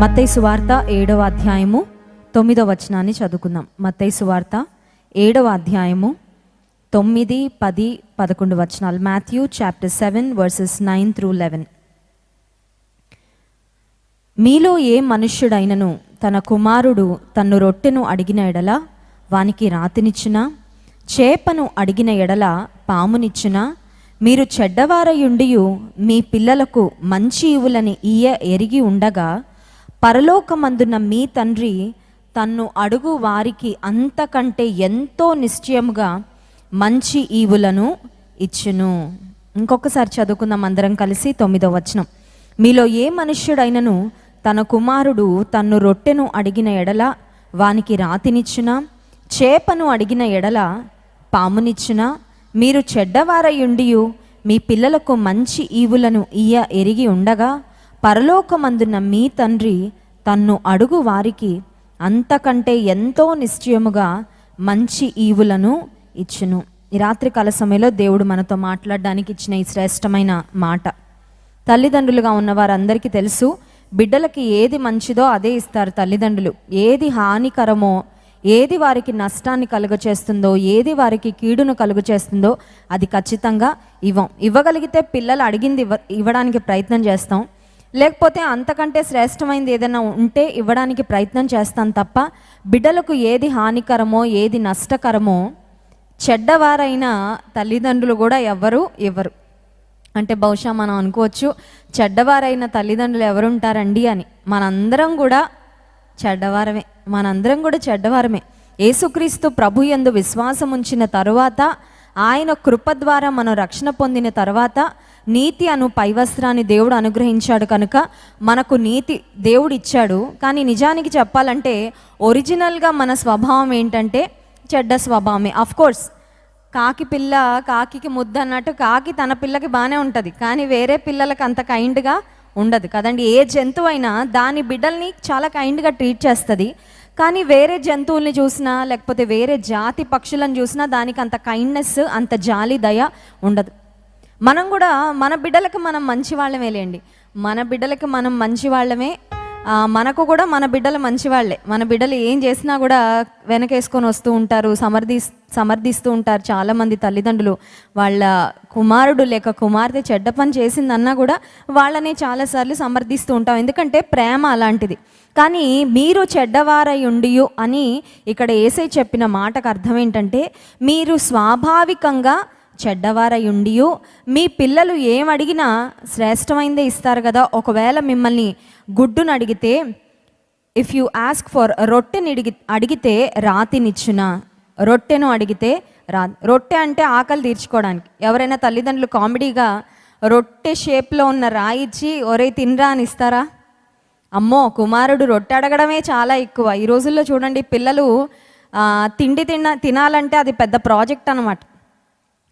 మత్తైసు వార్త ఏడవ అధ్యాయము తొమ్మిదవ వచనాన్ని చదువుకుందాం. మత్తైసు వార్త ఏడవ అధ్యాయము తొమ్మిది పది పదకొండు వచనాలు. Matthew chapter seven verses nine through eleven. మీలో ఏ మనుష్యుడైనను తన కుమారుడు తన్ను రొట్టెను అడిగిన ఎడల వానికి రాతినిచ్చినా? చేపను అడిగిన ఎడల పామునిచ్చినా? మీరు చెడ్డవారయుండియు మీ పిల్లలకు మంచి ఇవులని ఈయ ఎరిగి ఉండగా పరలోకమందున్న మీ తండ్రి తన్ను అడుగు వారికి అంతకంటే ఎంతో నిశ్చయముగా మంచి ఈవులను ఇచ్చును. ఇంకొకసారి చదువుకుందాం అందరం కలిసి తొమ్మిదో వచనం. మీలో ఏ మనుష్యుడైనను తన కుమారుడు తన్ను రొట్టెను అడిగిన ఎడల వానికి రాతినిచ్చునా? చేపను అడిగిన ఎడల పామునిచ్చునా? మీరు చెడ్డవారయుండియు మీ పిల్లలకు మంచి ఈవులను ఇయ్య ఎరిగి ఉండగా పరలోకమందున్న మీ తండ్రి తన్ను అడుగు వారికి అంతకంటే ఎంతో నిశ్చయముగా మంచి ఈవులను ఇచ్చును. ఈ రాత్రి కాల సమయంలో దేవుడు మనతో మాట్లాడడానికి ఇచ్చిన ఈ శ్రేష్టమైన మాట. తల్లిదండ్రులుగా ఉన్న వారందరికీ తెలుసు బిడ్డలకి ఏది మంచిదో అదే ఇస్తారు తల్లిదండ్రులు. ఏది హానికరమో ఏది వారికి నష్టాన్ని కలుగ చేస్తుందో ఏది వారికి కీడును కలుగ చేస్తుందో అది ఖచ్చితంగా ఇవ్వం. ఇవ్వగలిగితే పిల్లలు అడిగింది ఇవ్వ ఇవ్వడానికి ప్రయత్నం చేస్తాం. లేకపోతే అంతకంటే శ్రేష్టమైనది ఏదైనా ఉంటే ఇవ్వడానికి ప్రయత్నం చేస్తాం తప్ప బిడ్డలకు ఏది హానికరమో ఏది నష్టకరమో చెడ్డవారైన తల్లిదండ్రులు కూడా ఎవ్వరు ఇవ్వరు. అంటే బహుశా మనం అనుకోవచ్చు చెడ్డవారైన తల్లిదండ్రులు ఎవరుంటారండి అని. మనందరం కూడా చెడ్డవారమే. మనందరం కూడా చెడ్డవారమే. యేసుక్రీస్తు ప్రభు ఎందు విశ్వాసం ఉంచిన తరువాత ఆయన కృప ద్వారా మనం రక్షణ పొందిన తర్వాత నీతి అను పైవస్త్రాన్ని దేవుడు అనుగ్రహించాడు కనుక మనకు నీతి దేవుడు ఇచ్చాడు కానీ నిజానికి చెప్పాలంటే ఒరిజినల్గా మన స్వభావం ఏంటంటే చెడ్డ స్వభావమే. అఫ్ కోర్స్ కాకి పిల్ల కాకికి ముద్ద అన్నట్టు కాకి తన పిల్లకి బాగానే ఉంటుంది. కానీ వేరే పిల్లలకు అంత కైండ్గా ఉండదు కదండి. ఏ జంతువు అయినా దాని బిడ్డల్ని చాలా కైండ్గా ట్రీట్ చేస్తుంది. కానీ వేరే జంతువుల్ని చూసినా లేకపోతే వేరే జాతి పక్షులను చూసినా దానికి అంత కైండ్నెస్ అంత జాలి దయ ఉండదు. మనం కూడా మన బిడ్డలకు మనం మంచి వాళ్ళమే లేండి. మన బిడ్డలకి మనం మంచి వాళ్ళమే. మనకు కూడా మన బిడ్డలు మంచివాళ్ళే మన బిడ్డలు ఏం చేసినా కూడా వెనకేసుకొని వస్తూ ఉంటారు సమర్థి సమర్థిస్తూ ఉంటారు చాలామంది తల్లిదండ్రులు. వాళ్ళ కుమారుడు లేక కుమార్తె చెడ్డ పని చేసిందన్నా కూడా వాళ్ళని చాలాసార్లు సమర్థిస్తూ ఉంటాం. ఎందుకంటే ప్రేమ అలాంటిది. కానీ మీరు చెడ్డవారై ఉండియు అని ఇక్కడ ఏసై చెప్పిన మాటకు అర్థం ఏంటంటే మీరు స్వాభావికంగా చెడ్డవారయుండియు. మీ పిల్లలు ఏం అడిగినా శ్రేష్టమైందే ఇస్తారు కదా. ఒకవేళ మిమ్మల్ని గుడ్డును అడిగితే ఇఫ్ యు ఆస్క్ ఫర్ రొట్టెని అడిగి అడిగితే రాతినిచ్చునా? రొట్టెను అడిగితే రా రొట్టె అంటే ఆకలి తీర్చుకోవడానికి. ఎవరైనా తల్లిదండ్రులు కామెడీగా రొట్టె షేప్లో ఉన్న రాయి ఇచ్చి ఒరే తినరా అని ఇస్తారా? అమ్మో కుమారుడు రొట్టె అడగడమే చాలా ఎక్కువ. ఈ రోజుల్లో చూడండి పిల్లలు తిండి తిన తినాలంటే అది పెద్ద ప్రాజెక్ట్ అనమాట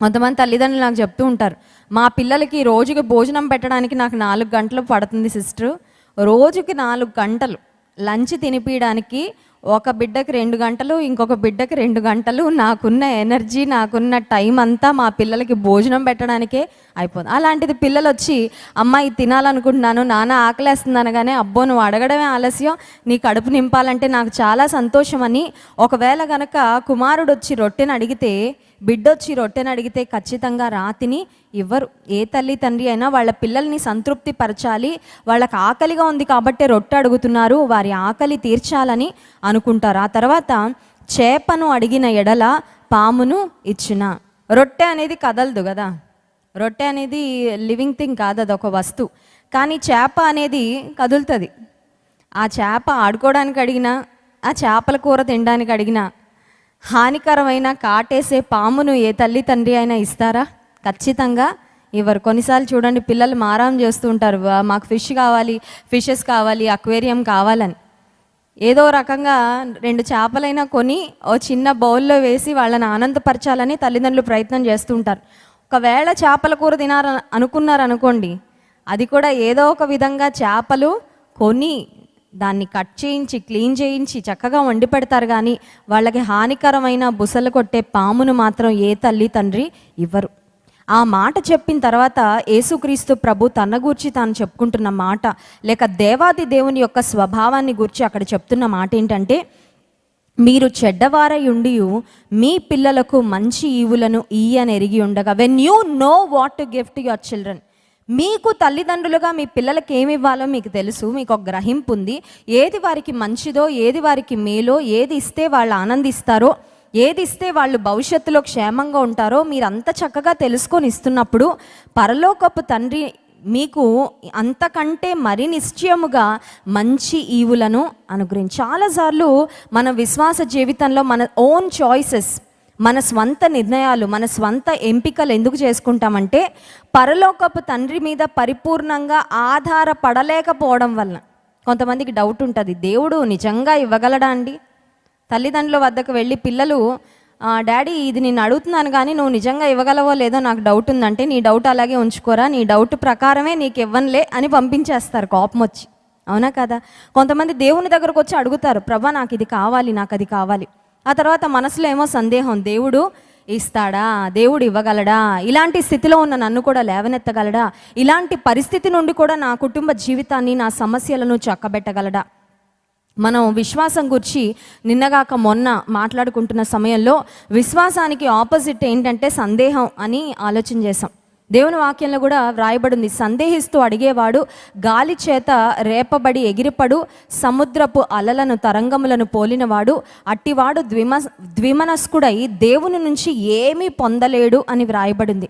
కొంతమంది తల్లిదండ్రులు నాకు చెప్తూ ఉంటారు మా పిల్లలకి రోజుకి భోజనం పెట్టడానికి నాకు నాలుగు గంటలు పడుతుంది సిస్టర్. రోజుకి నాలుగు గంటలు. లంచ్ తినిపించడానికి ఒక బిడ్డకి రెండు గంటలు ఇంకొక బిడ్డకి రెండు గంటలు. నాకున్న ఎనర్జీ నాకున్న టైం అంతా మా పిల్లలకి భోజనం పెట్టడానికే అయిపోతుంది. అలాంటిది పిల్లలు వచ్చి అమ్మాయి తినాలనుకుంటున్నాను. నాన్న ఆకలేస్తుంది అనగానే అబ్బో నువ్వు అడగడమే ఆలస్యం. నీ కడుపు నింపాలంటే నాకు చాలా సంతోషం అని ఒకవేళ కనుక కుమారుడు వచ్చి రొట్టెని అడిగితే బిడ్డొచ్చి రొట్టెని అడిగితే ఖచ్చితంగా రాతిని ఇవ్వరు. ఏ తల్లి తండ్రి అయినా వాళ్ళ పిల్లల్ని సంతృప్తి పరచాలి వాళ్ళకి ఆకలిగా ఉంది కాబట్టి రొట్టె అడుగుతున్నారు. వారి ఆకలి తీర్చాలని అనుకుంటారు. ఆ తర్వాత చేపను అడిగిన ఎడల పామును ఇచ్చిన. రొట్టె అనేది కదలదు కదా. రొట్టె అనేది లివింగ్ థింగ్ కాదు అది ఒక వస్తువు కానీ చేప అనేది కదులుతుంది. ఆ చేప ఆడుకోవడానికి అడిగినా ఆ చేపల కూర తినడానికి అడిగినా హానికరమైన కాటేసే పామును ఏ తల్లి తండ్రి అయినా ఇస్తారా? ఖచ్చితంగా. ఇవ్వరు కొన్నిసార్లు చూడండి పిల్లలు మారం చేస్తూ ఉంటారు. మాకు ఫిష్ కావాలి ఫిషెస్ కావాలి అక్వేరియం కావాలని. ఏదో రకంగా రెండు చేపలైనా కొని ఓ చిన్న బౌల్లో వేసి వాళ్ళని ఆనందపరచాలని తల్లిదండ్రులు ప్రయత్నం చేస్తుంటారు ఒకవేళ చేపల కూర తినార అనుకున్నారు అనుకోండి అది కూడా ఏదో ఒక విధంగా చేపలు కొని దాన్ని కట్ చేయించి క్లీన్ చేయించి చక్కగా వండి పెడతారు కానీ వాళ్ళకి హానికరమైన బుసలు కొట్టే పామును మాత్రం ఏ తల్లి తండ్రి ఇవ్వరు. ఆ మాట చెప్పిన తర్వాత యేసుక్రీస్తు ప్రభు తన గూర్చి తాను చెప్పుకుంటున్న మాట లేక దేవాది దేవుని యొక్క స్వభావాన్ని గూర్చి అక్కడ చెప్తున్న మాట ఏంటంటే మీరు చెడ్డవారై ఉండి మీ పిల్లలకు మంచి ఈవులను ఇయ్యని ఎరిగి ఉండగా when you know what to gift your children మీకు తల్లిదండ్రులుగా మీ పిల్లలకి ఏమి ఇవ్వాలో మీకు తెలుసు మీకు ఒక గ్రహింపు ఉంది. ఏది వారికి మంచిదో ఏది వారికి మేలో ఏది ఇస్తే వాళ్ళు ఆనందిస్తారో ఏది ఇస్తే వాళ్ళు భవిష్యత్తులో క్షేమంగా ఉంటారో మీరు అంత చక్కగా తెలుసుకొని ఇస్తున్నప్పుడు పరలోకపు తండ్రి మీకు అంతకంటే మరి నిశ్చయముగా మంచి ఈవులను అనుగ్రహించి చాలాసార్లు మన విశ్వాస జీవితంలో మన ఓన్ చాయిసెస్ మన స్వంత నిర్ణయాలు మన స్వంత ఎంపికలు ఎందుకు చేసుకుంటామంటే పరలోకపు తండ్రి మీద పరిపూర్ణంగా ఆధారపడలేకపోవడం వలన. కొంతమందికి డౌట్ ఉంటుంది దేవుడు నిజంగా ఇవ్వగలడా అండి? తల్లిదండ్రుల వద్దకు వెళ్ళి పిల్లలు డాడీ ఇది నేను అడుగుతున్నాను కానీ నువ్వు నిజంగా ఇవ్వగలవో లేదో నాకు డౌట్ ఉందంటే నీ డౌట్ అలాగే ఉంచుకోరా నీ డౌట్ ప్రకారమే నీకు ఇవ్వనులే అని పంపించేస్తారు కోపం వచ్చి. అవునా కదా? కొంతమంది దేవుని దగ్గరకు వచ్చి అడుగుతారు ప్రభా నాకు ఇది కావాలి నాకు అది కావాలి. ఆ తర్వాత మనసులో ఏమో సందేహం దేవుడు ఇస్తాడా? దేవుడు ఇవ్వగలడా? ఇలాంటి స్థితిలో ఉన్న నన్ను కూడా లేవనెత్తగలడా? ఇలాంటి పరిస్థితి నుండి కూడా నా కుటుంబ జీవితాన్ని నా సమస్యలను చక్కబెట్టగలడా? మనం విశ్వాసం గురించి నిన్నగాక మొన్న మాట్లాడుకుంటున్న సమయంలో విశ్వాసానికి ఆపోజిట్ ఏంటంటే సందేహం అని ఆలోచన చేసాం దేవుని వాక్యంలో కూడా వ్రాయబడింది సందేహిస్తూ అడిగేవాడు గాలి చేత రేపబడి ఎగిరిపడు సముద్రపు అలలను తరంగములను పోలినవాడు అట్టివాడు ద్విమ ద్విమనస్కుడై దేవుని నుంచి ఏమీ పొందలేడు అని వ్రాయబడింది.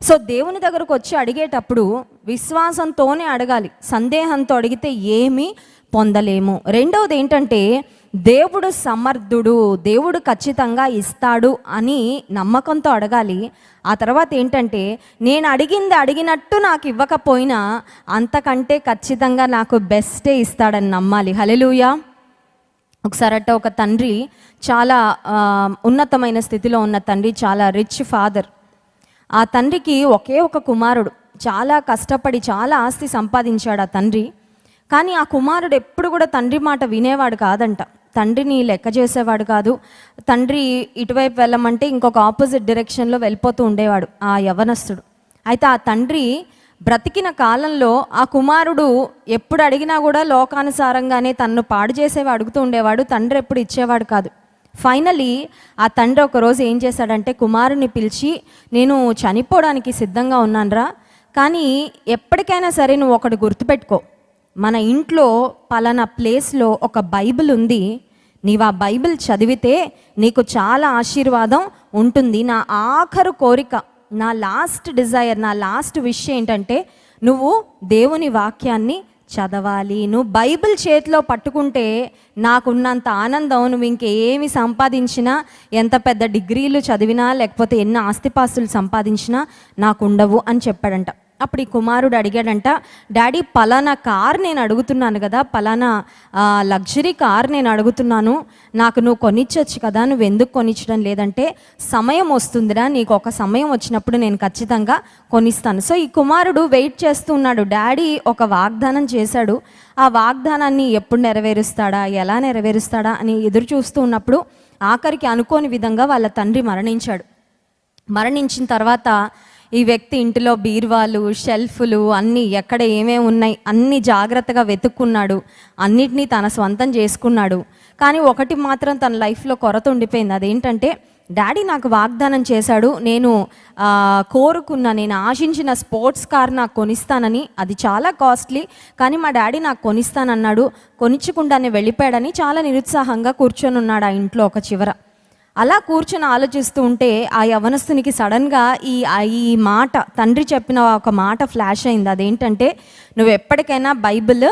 సో దేవుని దగ్గరకు వచ్చి అడిగేటప్పుడు విశ్వాసంతోనే అడగాలి సందేహంతో అడిగితే ఏమీ పొందలేము. రెండవది ఏంటంటే దేవుడు సమర్థుడు దేవుడు ఖచ్చితంగా ఇస్తాడు అని నమ్మకంతో అడగాలి. ఆ తర్వాత ఏంటంటే నేను అడిగింది అడిగినట్టు నాకు ఇవ్వకపోయినా అంతకంటే ఖచ్చితంగా నాకు బెస్టే ఇస్తాడని నమ్మాలి. హలెలుయా ఒకసారి అట్ట ఒక తండ్రి చాలా ఉన్నతమైన స్థితిలో ఉన్న తండ్రి చాలా రిచ్ ఫాదర్ ఆ తండ్రికి ఒకే ఒక కుమారుడు. చాలా కష్టపడి చాలా ఆస్తి సంపాదించాడు ఆ తండ్రి. కానీ ఆ కుమారుడు ఎప్పుడు కూడా తండ్రి మాట వినేవాడు కాదంట. తండ్రిని లెక్క చేసేవాడు కాదు. తండ్రి ఇటువైపు వెళ్ళమంటే ఇంకొక ఆపోజిట్ డైరెక్షన్లో వెళ్ళిపోతూ ఉండేవాడు ఆ యవనస్తుడు. అయితే ఆ తండ్రి బ్రతికిన కాలంలో ఆ కుమారుడు ఎప్పుడు అడిగినా కూడా లోకానుసారంగానే తన్ను పాడు చేసేవి అడుగుతూ ఉండేవాడు తండ్రి ఎప్పుడు ఇచ్చేవాడు కాదు. ఫైనలీ ఆ తండ్రి ఒకరోజు ఏం చేశాడంటే కుమారుని పిలిచి నేను చనిపోవడానికి సిద్ధంగా ఉన్నానురా కానీ ఎప్పటికైనా సరే నువ్వు ఒకటి గుర్తుపెట్టుకో. మన ఇంట్లో పలానా ప్లేస్లో ఒక బైబిల్ ఉంది. నీవు ఆ బైబిల్ చదివితే నీకు చాలా ఆశీర్వాదం ఉంటుంది. నా ఆఖరు కోరిక నా లాస్ట్ డిజైర్ నా లాస్ట్ విష్ ఏంటంటే నువ్వు దేవుని వాక్యాన్ని చదవాలి. నువ్వు బైబిల్ చేతిలో పట్టుకుంటే నాకున్నంత ఆనందం నువ్వు ఇంకేమి సంపాదించినా ఎంత పెద్ద డిగ్రీలు చదివినా లేకపోతే ఎన్ని ఆస్తిపాస్తులు సంపాదించినా నాకు ఉండవు అని చెప్పాడంట. అప్పుడు ఈ కుమారుడు అడిగాడంట డాడీ పలానా కార్ నేను అడుగుతున్నాను కదా పలానా లగ్జరీ కార్ నేను అడుగుతున్నాను. నాకు నువ్వు కొనిచ్చొచ్చు కదా నువ్వు ఎందుకు కొనిచ్చడం లేదంటే సమయం వస్తుందిరా నీకు ఒక సమయం వచ్చినప్పుడు నేను ఖచ్చితంగా కొనిస్తాను. సో ఈ కుమారుడు వెయిట్ చేస్తూ ఉన్నాడు. డాడీ ఒక వాగ్దానం చేశాడు. ఆ వాగ్దానాన్ని ఎప్పుడు నెరవేరుస్తాడా ఎలా నెరవేరుస్తాడా అని ఎదురు చూస్తూ ఉన్నప్పుడు ఆఖరికి అనుకోని విధంగా వాళ్ళ తండ్రి మరణించాడు. మరణించిన తర్వాత ఈ వ్యక్తి ఇంటిలో బీర్వాలు షెల్ఫ్లు అన్నీ ఎక్కడ ఏమేమి ఉన్నాయి అన్నీ జాగ్రత్తగా వెతుక్కున్నాడు. అన్నిటినీ తన స్వంతం చేసుకున్నాడు. కానీ ఒకటి మాత్రం తన లైఫ్లో కొరత ఉండిపోయింది. అదేంటంటే డాడీ నాకు వాగ్దానం చేశాడు. నేను కోరుకున్న నేను ఆశించిన స్పోర్ట్స్ కార్ నాకు కొనిస్తానని. అది చాలా కాస్ట్లీ కానీ మా డాడీ నాకు కొనిస్తానన్నాడు. కొనిచ్చకుండానే వెళ్ళిపోయాడని చాలా నిరుత్సాహంగా కూర్చొని ఉన్నాడు ఆ ఇంట్లో ఒక చివర. అలా కూర్చొని ఆలోచిస్తూ ఉంటే ఆ యవనస్తునికి సడన్గా ఈ ఈ మాట తండ్రి చెప్పిన ఒక మాట ఫ్లాష్ అయింది. అదేంటంటే నువ్వు ఎప్పటికైనా బైబిల్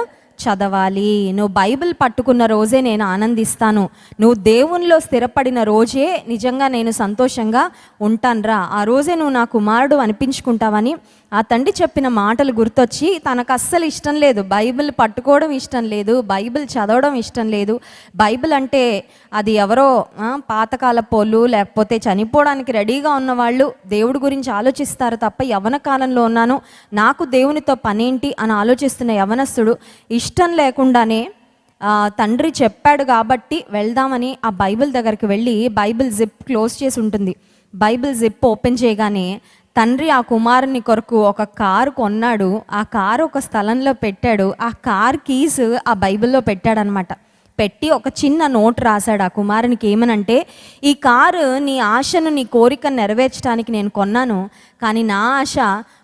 చదవాలి. నువ్వు బైబిల్ పట్టుకున్న రోజే నేను ఆనందిస్తాను. నువ్వు దేవునిలో స్థిరపడిన రోజే నిజంగా నేను సంతోషంగా ఉంటానురా. ఆ రోజే నువ్వు నా కుమారుడు అనిపించుకుంటావని ఆ తండ్రి చెప్పిన మాటలు గుర్తొచ్చి తనకు అస్సలు ఇష్టం లేదు. బైబిల్ పట్టుకోవడం ఇష్టం లేదు. బైబిల్ చదవడం ఇష్టం లేదు. బైబిల్ అంటే అది ఎవరో పాతకాల పోలు లేకపోతే చనిపోవడానికి రెడీగా ఉన్న వాళ్ళు దేవుడి గురించి ఆలోచిస్తారు తప్ప యవన కాలంలో ఉన్నాను. నాకు దేవునితో పనేంటి అని ఆలోచిస్తున్న యవనస్తుడు ఇష్టం ఇష్టం లేకుండానే తండ్రి చెప్పాడు కాబట్టి వెళ్దామని ఆ బైబిల్ దగ్గరికి వెళ్ళి బైబిల్ జిప్ క్లోజ్ చేసి ఉంటుంది. బైబిల్ జిప్ ఓపెన్ చేయగానే తండ్రి ఆ కుమారుని కొరకు ఒక కారు కొన్నాడు. ఆ కారు ఒక స్థలంలో పెట్టాడు. ఆ కార్ కీస్ ఆ బైబిల్లో పెట్టాడనమాట. పెట్టి ఒక చిన్న నోట్ రాశాడు ఆ కుమారునికి ఏమనంటే ఈ కారు నీ ఆశను నీ కోరిక నెరవేర్చడానికి నేను కొన్నాను. కానీ నా ఆశ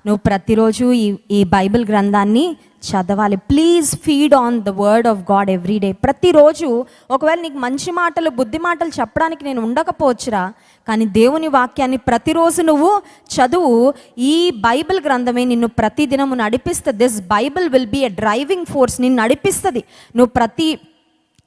నువ్వు ప్రతిరోజు ఈ ఈ బైబిల్ గ్రంథాన్ని చదవాలి. Please feed on the word of God every day ప్రతిరోజు ఒకవేళ నీకు మంచి మాటలు బుద్ధి మాటలు చెప్పడానికి నేను ఉండకపోవచ్చురా కానీ దేవుని వాక్యాన్ని ప్రతిరోజు నువ్వు చదువు. ఈ బైబిల్ గ్రంథమే నిన్ను ప్రతిదినము నడిపిస్తుంది. This Bible will be a driving force నిన్ను నడిపిస్తుంది. నువ్వు ప్రతి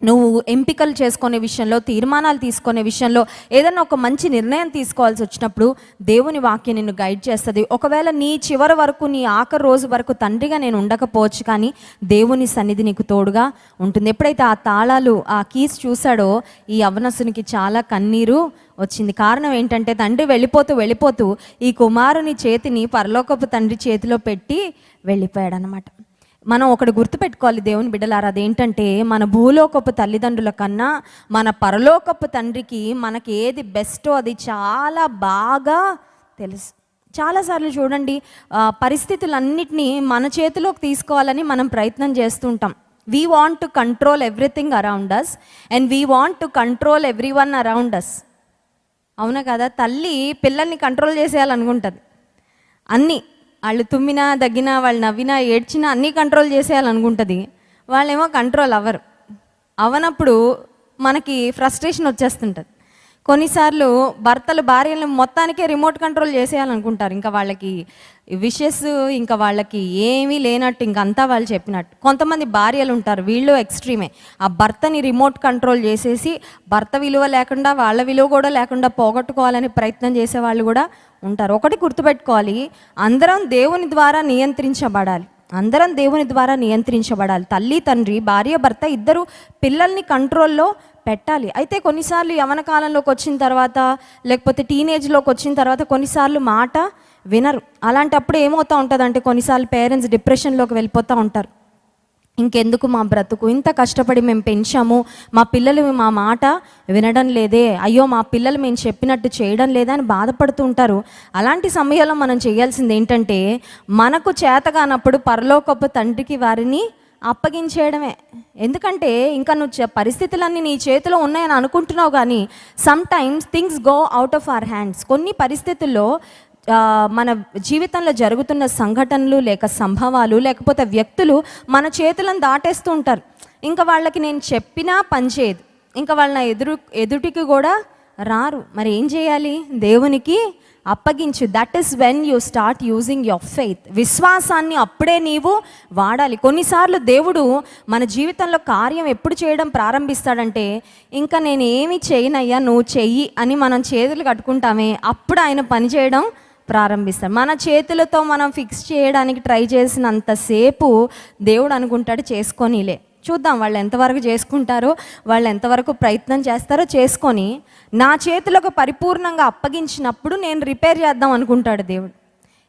నువ్వు ఎంపికలు చేసుకునే విషయంలో తీర్మానాలు తీసుకునే విషయంలో ఏదైనా ఒక మంచి నిర్ణయం తీసుకోవాల్సి వచ్చినప్పుడు దేవుని వాక్యం నిన్ను గైడ్ చేస్తుంది. ఒకవేళ నీ చివరి వరకు నీ ఆఖరి రోజు వరకు తండ్రిగా నేను ఉండకపోవచ్చు కానీ దేవుని సన్నిధి నీకు తోడుగా ఉంటుంది. ఎప్పుడైతే ఆ తాళాలు ఆ కీస్ చూశాడో ఈ అవనసునికి చాలా కన్నీరు వచ్చింది. కారణం ఏంటంటే తండ్రి వెళ్ళిపోతూ వెళ్ళిపోతూ ఈ కుమారుని చేతిని పరలోకపు తండ్రి చేతిలో పెట్టి వెళ్ళిపోయాడు అనమాట మనం ఒకటి గుర్తుపెట్టుకోవాలి దేవుని బిడ్డలారా. అదేంటంటే మన భూలోకపు తల్లిదండ్రుల కన్నా మన పరలోకపు తండ్రికి మనకి ఏది బెస్టో అది చాలా బాగా తెలుసు. చాలాసార్లు చూడండి ఆ, పరిస్థితులన్నిటినీ మన చేతిలోకి తీసుకోవాలని మనం ప్రయత్నం చేస్తుంటాం. We want to control everything around us and we want to control everyone around us అవునా కదా? తల్లి పిల్లల్ని కంట్రోల్ చేసేయాలనుకుంటుంది. అన్నీ వాళ్ళు తుమ్మినా దగ్గినా వాళ్ళు నవ్వినా ఏడ్చినా అన్నీ కంట్రోల్ చేసేయాలనుకుంటుంది. వాళ్ళేమో కంట్రోల్ అవ్వరు. అవనప్పుడు మనకి ఫ్రస్ట్రేషన్ వచ్చేస్తుంటుంది. కొన్నిసార్లు భర్తలు భార్యలను మొత్తానికే రిమోట్ కంట్రోల్ చేసేయాలనుకుంటారు. ఇంకా వాళ్ళకి విషెస్ ఇంకా వాళ్ళకి ఏమీ లేనట్టు ఇంకంతా వాళ్ళు చెప్పినట్టు. కొంతమంది భార్యలు ఉంటారు వీళ్ళు ఎక్స్ట్రీమే. ఆ భర్తని రిమోట్ కంట్రోల్ చేసేసి భర్త విలువ లేకుండా వాళ్ళ విలువ కూడా లేకుండా పోగొట్టుకోవాలని ప్రయత్నం చేసే వాళ్ళు కూడా ఉంటారు. ఒకటి గుర్తుపెట్టుకోవాలి అందరం దేవుని ద్వారా నియంత్రించబడాలి. అందరం దేవుని ద్వారా నియంత్రించబడాలి. తల్లి తండ్రి భార్య భర్త ఇద్దరు పిల్లల్ని కంట్రోల్లో పెట్టాలి. అయితే కొన్నిసార్లు యవన కాలంలోకి వచ్చిన తర్వాత లేకపోతే టీనేజ్లోకి వచ్చిన తర్వాత కొన్నిసార్లు మాట వినరు. అలాంటప్పుడు ఏమవుతూ ఉంటుందంటే కొన్నిసార్లు పేరెంట్స్ డిప్రెషన్లోకి వెళ్ళిపోతూ ఉంటారు. ఇంకెందుకు మా బ్రతుకు? ఇంత కష్టపడి మేము పెంచాము. మా పిల్లలు మా మాట వినడం లేదే. అయ్యో మా పిల్లలు మేము చెప్పినట్టు చేయడం లేదా అని బాధపడుతూ ఉంటారు. అలాంటి సమయంలో మనం చేయాల్సింది ఏంటంటే మనకు చేతగానప్పుడు పరలోకపు తండ్రికి వారిని అప్పగించేయడమే. ఎందుకంటే ఇంకా నువ్వు పరిస్థితులన్నీ నీ చేతిలో ఉన్నాయని అనుకుంటున్నావు కానీ sometimes things go out of our hands కొన్ని పరిస్థితుల్లో మన జీవితంలో జరుగుతున్న సంఘటనలు లేక సంభవాలు లేకపోతే వ్యక్తులు మన చేతులను దాటేస్తూ ఉంటారు. ఇంకా వాళ్ళకి నేను చెప్పినా పనిచేయదు ఇంకా వాళ్ళ ఎదురు ఎదుటికి కూడా రారు. మరి ఏం చేయాలి? దేవునికి అప్పగించు. That is when you start using your faith విశ్వాసాన్ని అప్పుడే నీవు వాడాలి. కొన్నిసార్లు దేవుడు మన జీవితంలో కార్యం ఎప్పుడు చేయడం ప్రారంభిస్తాడంటే ఇంకా నేను ఏమి చేయనయ్యా? నువ్వు చెయ్యి అని మనం చేతులు కట్టుకుంటామే. అప్పుడు ఆయన పని చేయడం ప్రారంభిస్తాడు మన చేతులతో మనం ఫిక్స్ చేయడానికి ట్రై చేసినంతసేపు దేవుడు అనుకుంటాడు చేసుకొనిలే. చూద్దాం వాళ్ళు ఎంతవరకు చేసుకుంటారో వాళ్ళు ఎంతవరకు ప్రయత్నం చేస్తారో చేసుకొని నా చేతులకు పరిపూర్ణంగా అప్పగించినప్పుడు నేను రిపేర్ చేద్దాం అనుకుంటాడు దేవుడు.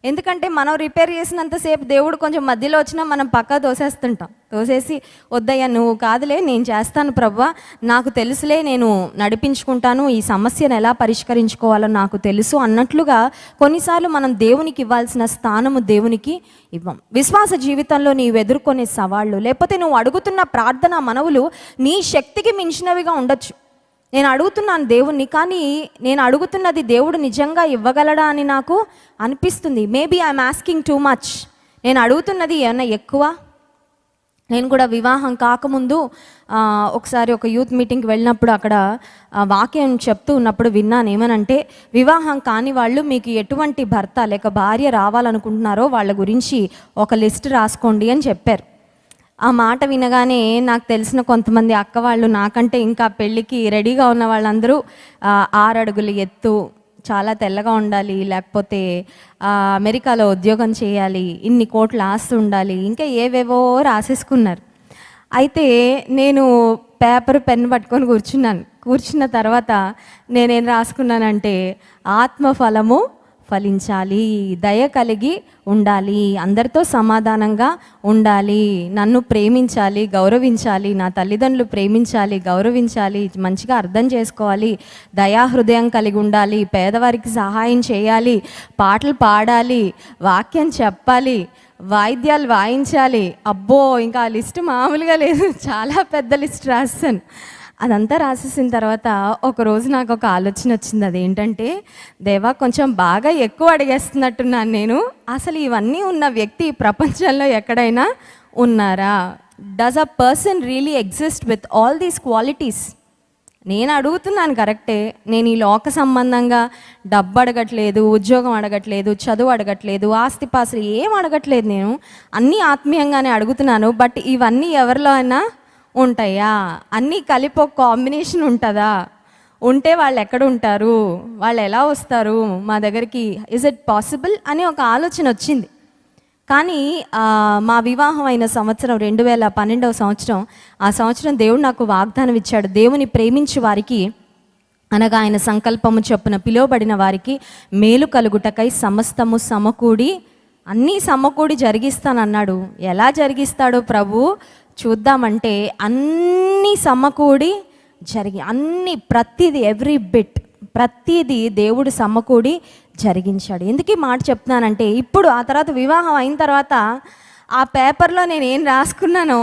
ఎందుకంటే మనం రిపేర్ చేసినంతసేపు దేవుడు కొంచెం మధ్యలో వచ్చినా మనం పక్కా తోసేస్తుంటాం. తోసేసి వద్దయ్యా నువ్వు కాదులే నేను చేస్తాను ప్రవ్వా నాకు తెలుసులే నేను నడిపించుకుంటాను. ఈ సమస్యను ఎలా పరిష్కరించుకోవాలో నాకు తెలుసు అన్నట్లుగా కొన్నిసార్లు మనం దేవునికి ఇవ్వాల్సిన స్థానము దేవునికి ఇవ్వం. విశ్వాస జీవితంలో నీవు ఎదుర్కొనే సవాళ్ళు లేకపోతే నువ్వు అడుగుతున్న ప్రార్థన మనవులు నీ శక్తికి మించినవిగా ఉండొచ్చు. నేను అడుగుతున్నాను దేవుణ్ణి కానీ నేను అడుగుతున్నది దేవుడు నిజంగా ఇవ్వగలడా అని నాకు అనిపిస్తుంది. Maybe I'm asking too much నేను అడుగుతున్నది ఏమన్నా ఎక్కువ? నేను కూడా వివాహం కాకముందు ఒకసారి ఒక యూత్ మీటింగ్కి వెళ్ళినప్పుడు అక్కడ వాక్యం చెప్తూ ఉన్నప్పుడు విన్నాను. ఏమనంటే వివాహం కాని వాళ్ళు మీకు ఎటువంటి భర్త లేక భార్య రావాలనుకుంటున్నారో వాళ్ళ గురించి ఒక లిస్ట్ రాసుకోండి అని చెప్పారు. ఆ మాట వినగానే నాకు తెలిసిన కొంతమంది అక్క వాళ్ళు నాకంటే ఇంకా పెళ్ళికి రెడీగా ఉన్న వాళ్ళందరూ ఆరు అడుగులు ఎత్తు చాలా తెల్లగా ఉండాలి లేకపోతే అమెరికాలో ఉద్యోగం చేయాలి ఇన్ని కోట్ల ఆస్తి ఉండాలి ఇంకా ఏవేవో రాసేసుకున్నారు. అయితే నేను పేపర్ పెన్ పట్టుకొని కూర్చున్నాను. కూర్చున్న తర్వాత నేనేం రాసుకున్నానంటే ఆత్మఫలము ఫలించాలి. దయ కలిగి ఉండాలి. అందరితో సమాధానంగా ఉండాలి. నన్ను ప్రేమించాలి గౌరవించాలి నా తల్లిదండ్రులు ప్రేమించాలి గౌరవించాలి మంచిగా అర్థం చేసుకోవాలి దయా హృదయం కలిగి ఉండాలి పేదవారికి సహాయం చేయాలి పాటలు పాడాలి వాక్యం చెప్పాలి వాయిద్యాలు వాయించాలి. అబ్బో ఇంకా ఆ లిస్ట్ మామూలుగా లేదు. చాలా పెద్ద లిస్ట్ రాస్తాను అదంతా రాసేసిన తర్వాత ఒకరోజు నాకు ఒక ఆలోచన వచ్చింది. అదేంటంటే దేవా కొంచెం బాగా ఎక్కువ అడిగేస్తున్నట్టున్నాను నేను. అసలు ఇవన్నీ ఉన్న వ్యక్తి ప్రపంచంలో ఎక్కడైనా ఉన్నారా? Does a person really exist with all these qualities నేను అడుగుతున్నాను కరెక్టే. నేను ఈ లోక సంబంధంగా డబ్బు అడగట్లేదు ఉద్యోగం అడగట్లేదు చదువు అడగట్లేదు ఆస్తిపాస్తులు ఏం అడగట్లేదు నేను. అన్నీ ఆత్మీయంగానే అడుగుతున్నాను. బట్ ఇవన్నీ ఎవరిలో అయినా ఉంటాయా? అన్నీ కలిపి ఒక కాంబినేషన్ ఉంటుందా? ఉంటే వాళ్ళు ఎక్కడ ఉంటారు? వాళ్ళు ఎలా వస్తారు? మా దగ్గరికి ఇస్ ఇట్ పాసిబుల్ అని ఒక ఆలోచన వచ్చింది. కానీ మా వివాహం అయిన సంవత్సరం రెండు వేల పన్నెండవ సంవత్సరం ఆ సంవత్సరం దేవుడు నాకు వాగ్దానం ఇచ్చాడు. దేవుని ప్రేమించి వారికి అనగా ఆయన సంకల్పము చొప్పున పిలువబడిన వారికి మేలు కలుగుటకై సమస్తము సమకూడి అన్నీ సమకూడి జరిగిస్తానన్నాడు. ఎలా జరిగిస్తాడో ప్రభు చూద్దామంటే అన్నీ సమకూడి జరిగి అన్ని ప్రతిదీ ఎవ్రీ బిట్ ప్రతిదీ దేవుడు సమకూడి జరిగించాడు. ఎందుకు ఈ మాట చెప్తున్నానంటే ఇప్పుడు ఆ తర్వాత వివాహం అయిన తర్వాత ఆ పేపర్లో నేను ఏం రాసుకున్నానో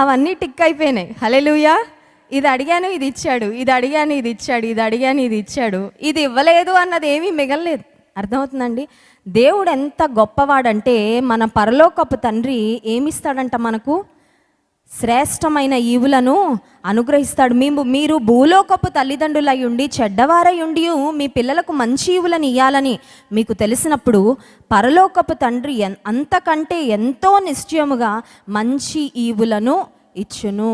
అవన్నీ టిక్ అయిపోయినాయి. హలెలుయా ఇది అడిగాను ఇది ఇచ్చాడు ఇది అడిగాను ఇది ఇచ్చాడు ఇది అడిగాను ఇది ఇచ్చాడు. ఇది ఇవ్వలేదు అన్నది ఏమీ మిగలలేదు. అర్థమవుతుందండి? దేవుడు ఎంత గొప్పవాడంటే మన పరలోకపు తండ్రి ఏమిస్తాడంట మనకు? శ్రేష్టమైన ఈవులను అనుగ్రహిస్తాడు. మేము మీరు భూలోకపు తల్లిదండ్రులై ఉండి చెడ్డవారై ఉండి మీ పిల్లలకు మంచి ఈవులను ఇయ్యాలని మీకు తెలిసినప్పుడు పరలోకపు తండ్రి ఎన్ అంతకంటే ఎంతో నిశ్చయముగా మంచి ఈవులను ఇచ్చును.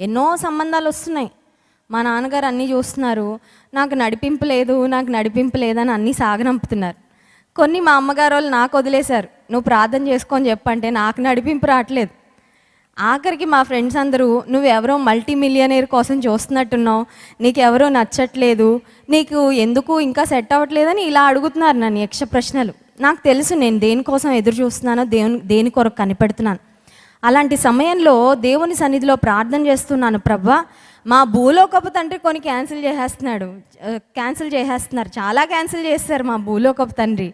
ఎన్నో సంబంధాలు వస్తున్నాయి. మా నాన్నగారు అన్నీ చూస్తున్నారు. నాకు నడిపింపు లేదు నాకు నడిపింపు లేదని అన్నీ సాగనంపుతున్నారు. కొన్ని మా అమ్మగారు వాళ్ళు నాకు వదిలేశారు. నువ్వు ప్రార్థన చేసుకొని చెప్పంటే నాకు నడిపింపు రావట్లేదు. ఆఖరికి మా ఫ్రెండ్స్ అందరూ నువ్వెవరో మల్టీ మిలియనీర్ కోసం చూస్తున్నట్టున్నావు. నీకు ఎవరో నచ్చట్లేదు. నీకు ఎందుకు ఇంకా సెట్ అవ్వట్లేదని ఇలా అడుగుతున్నారు నన్ను యక్ష ప్రశ్నలు. నాకు తెలుసు నేను దేనికోసం ఎదురు చూస్తున్నానో దేవుని దేని కొరకు కనిపెడుతున్నాను. అలాంటి సమయంలో దేవుని సన్నిధిలో ప్రార్థన చేస్తున్నాను ప్రభా మా భూలోకపు తండ్రి కొన్ని క్యాన్సిల్ చేసేస్తున్నాడు. క్యాన్సిల్ చేసేస్తున్నారు. చాలా క్యాన్సిల్ చేస్తారు మా భూలోకపు తండ్రి.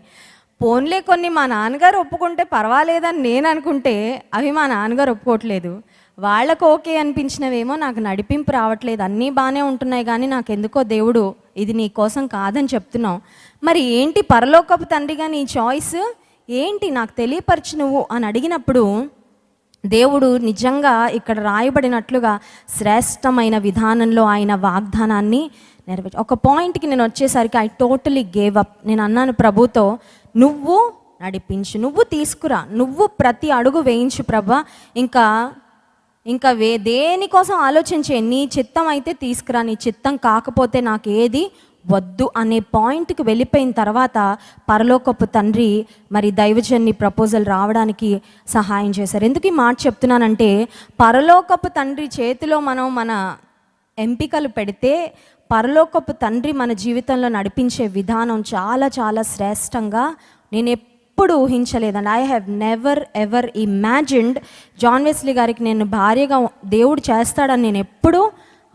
పోన్లే కొన్ని మా నాన్నగారు ఒప్పుకుంటే పర్వాలేదని నేను అనుకుంటే అవి మా నాన్నగారు ఒప్పుకోవట్లేదు. వాళ్ళకు ఓకే అనిపించినవేమో నాకు నడిపింపు రావట్లేదు. అన్నీ బాగానే ఉంటున్నాయి కానీ నాకు ఎందుకో దేవుడు ఇది నీ కోసం కాదని చెప్తున్నావు. మరి ఏంటి పరలోకపు తండ్రిగా నీ చాయిస్? ఏంటి నాకు తెలియపరచు నువ్వు? అని అడిగినప్పుడు దేవుడు నిజంగా ఇక్కడ రాయబడినట్లుగా శ్రేష్టమైన విధానంలో ఆయన వాగ్దానాన్ని నెరవేర్చు ఒక పాయింట్కి నేను వచ్చేసరికి ఐ టోటలీ గేవ్ అప్ నేను అన్నాను ప్రభుతో నువ్వు నడిపించు నువ్వు తీసుకురా నువ్వు ప్రతి అడుగు వేయించు ప్రభా. ఇంకా ఇంకా వే దేనికోసం ఆలోచించే నీ చిత్తం అయితే తీసుకురా నీ చిత్తం కాకపోతే నాకు ఏది వద్దు అనే పాయింట్కి వెళ్ళిపోయిన తర్వాత పరలోకపు తండ్రి మరి దైవజన్ని ప్రపోజల్ రావడానికి సహాయం చేశారు. ఎందుకు ఈ మాట చెప్తున్నానంటే పరలోకపు తండ్రి చేతిలో మనం మన ఎంపికలు పెడితే పరలోకపు తండ్రి మన జీవితంలో నడిపించే విధానం చాలా చాలా శ్రేష్టంగా నేను ఎప్పుడు ఊహించలేదండి. I have never ever imagined John Wesley గారికి నేను భార్యగా దేవుడు చేస్తాడని నేను ఎప్పుడూ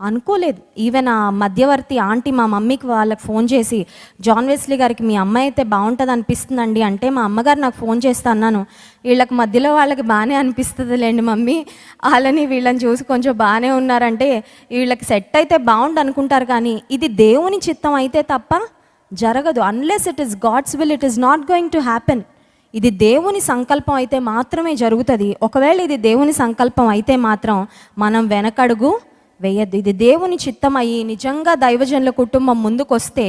అనుకోలేదు. ఈవెన్ ఆ మధ్యవర్తి ఆంటీ మా మమ్మీకి వాళ్ళకి ఫోన్ చేసి జాన్ వెస్లీ గారికి మీ అమ్మాయి అయితే బాగుంటుంది అనిపిస్తుందండి అంటే మా అమ్మగారు నాకు ఫోన్ చేస్తా అన్నాను. వీళ్ళకి మధ్యలో వాళ్ళకి బాగానే అనిపిస్తుందిలేండి మమ్మీ. వాళ్ళని వీళ్ళని చూసి కొంచెం బాగానే ఉన్నారంటే వీళ్ళకి సెట్ అయితే బాగుండు అనుకుంటారు కానీ ఇది దేవుని చిత్తం అయితే తప్ప జరగదు. Unless it is God's will it is not going to happen ఇది దేవుని సంకల్పం అయితే మాత్రమే జరుగుతుంది. ఒకవేళ ఇది దేవుని సంకల్పం అయితే మాత్రం మనం వెనకడుగు వేయద్దు. ఇది దేవుని చిత్తం అయ్యి నిజంగా దైవజనుల కుటుంబం ముందుకొస్తే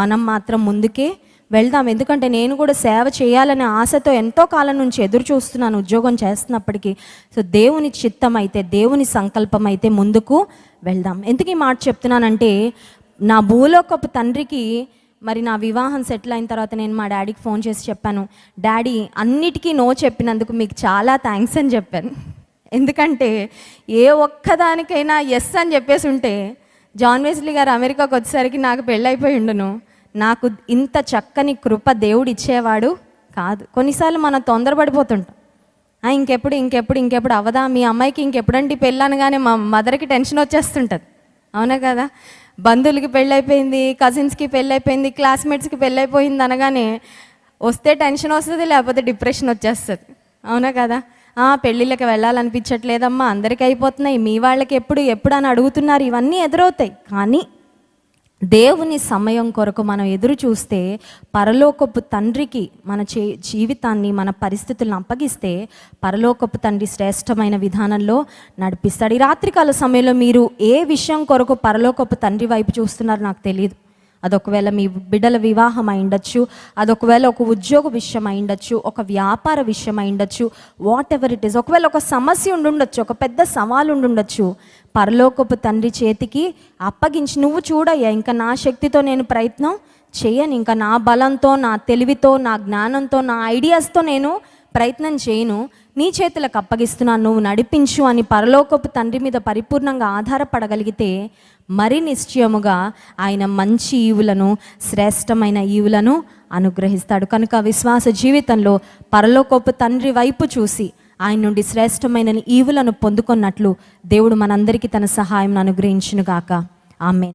మనం మాత్రం ముందుకే వెళ్దాం. ఎందుకంటే నేను కూడా సేవ చేయాలనే ఆశతో ఎంతో కాలం నుంచి ఎదురు చూస్తున్నాను ఉద్యోగం చేస్తున్నప్పటికీ. సో దేవుని చిత్తం అయితే దేవుని సంకల్పం అయితే ముందుకు వెళ్దాం. ఎందుకు ఈ మాట చెప్తున్నానంటే నా భూలోకపు తండ్రికి మరి నా వివాహం సెటిల్ అయిన తర్వాత నేను మా డాడీకి ఫోన్ చేసి చెప్పాను డాడీ అన్నిటికీ నో చెప్పినందుకు మీకు చాలా థ్యాంక్స్ అని చెప్పాను. ఎందుకంటే ఏ ఒక్కదానికైనా ఎస్ అని చెప్పేసి ఉంటే జాన్ వెస్లీ గారు అమెరికాకు వచ్చేసరికి నాకు పెళ్ళైపోయి ఉండును. నాకు ఇంత చక్కని కృప దేవుడు ఇచ్చేవాడు కాదు. కొన్నిసార్లు మనం తొందరపడిపోతుంటాం. ఇంకెప్పుడు ఇంకెప్పుడు ఇంకెప్పుడు అవదా? మీ అమ్మాయికి ఇంకెప్పుడంటే పెళ్ళనగానే మా మదర్కి టెన్షన్ వచ్చేస్తుంటుంది. అవునా కదా? బంధువులకి పెళ్ళైపోయింది కజిన్స్కి పెళ్ళైపోయింది క్లాస్మేట్స్కి పెళ్ళైపోయింది అనగానే వస్తే టెన్షన్ వస్తుంది లేకపోతే డిప్రెషన్ వచ్చేస్తుంది. అవునా కదా? పెళ్ళిళ్ళకి వెళ్ళాలనిపించట్లేదమ్మా అందరికీ అయిపోతున్నాయి మీ వాళ్ళకి ఎప్పుడు ఎప్పుడు అని అడుగుతున్నారు ఇవన్నీ ఎదురవుతాయి. కానీ దేవుని సమయం కొరకు మనం ఎదురు చూస్తే పరలోకపు తండ్రికి మన చే జీవితాన్ని మన పరిస్థితులను అప్పగిస్తే పరలోకపు తండ్రి శ్రేష్టమైన విధానంలో నడిపిస్తాడు. ఈ రాత్రికాల సమయంలో మీరు ఏ విషయం కొరకు పరలోకపు తండ్రి వైపు చూస్తున్నారో నాకు తెలియదు అదొకవేళ మీ బిడ్డల వివాహం అయిండొచ్చు అదొకవేళ ఒక ఉద్యోగ విషయం అయిండొచ్చు ఒక వ్యాపార విషయం అయిండొచ్చు వాట్ ఎవర్ ఇట్ ఈస్ ఒకవేళ ఒక సమస్య ఉండుండొచ్చు ఒక పెద్ద సవాలు ఉండుండొచ్చు పరలోకపు తండ్రి చేతికి అప్పగించి నువ్వు చూడయ్యా ఇంకా నా శక్తితో నేను ప్రయత్నం చేయను ఇంకా నా బలంతో నా తెలివితో నా జ్ఞానంతో నా ఐడియాస్తో నేను ప్రయత్నం చేయను నీ చేతులకు అప్పగిస్తున్నాను నువ్వు నడిపించు అని పరలోకపు తండ్రి మీద పరిపూర్ణంగా ఆధారపడగలిగితే మరి నిశ్చయముగా ఆయన మంచి ఈవులను శ్రేష్టమైన ఈవులను అనుగ్రహిస్తాడు. కనుక విశ్వాస జీవితంలో పరలోకొప్పు తండ్రి వైపు చూసి ఆయన నుండి శ్రేష్టమైన ఈవులను పొందుకున్నట్లు దేవుడు మనందరికీ తన సహాయం అనుగ్రహించునుగాక. ఆమె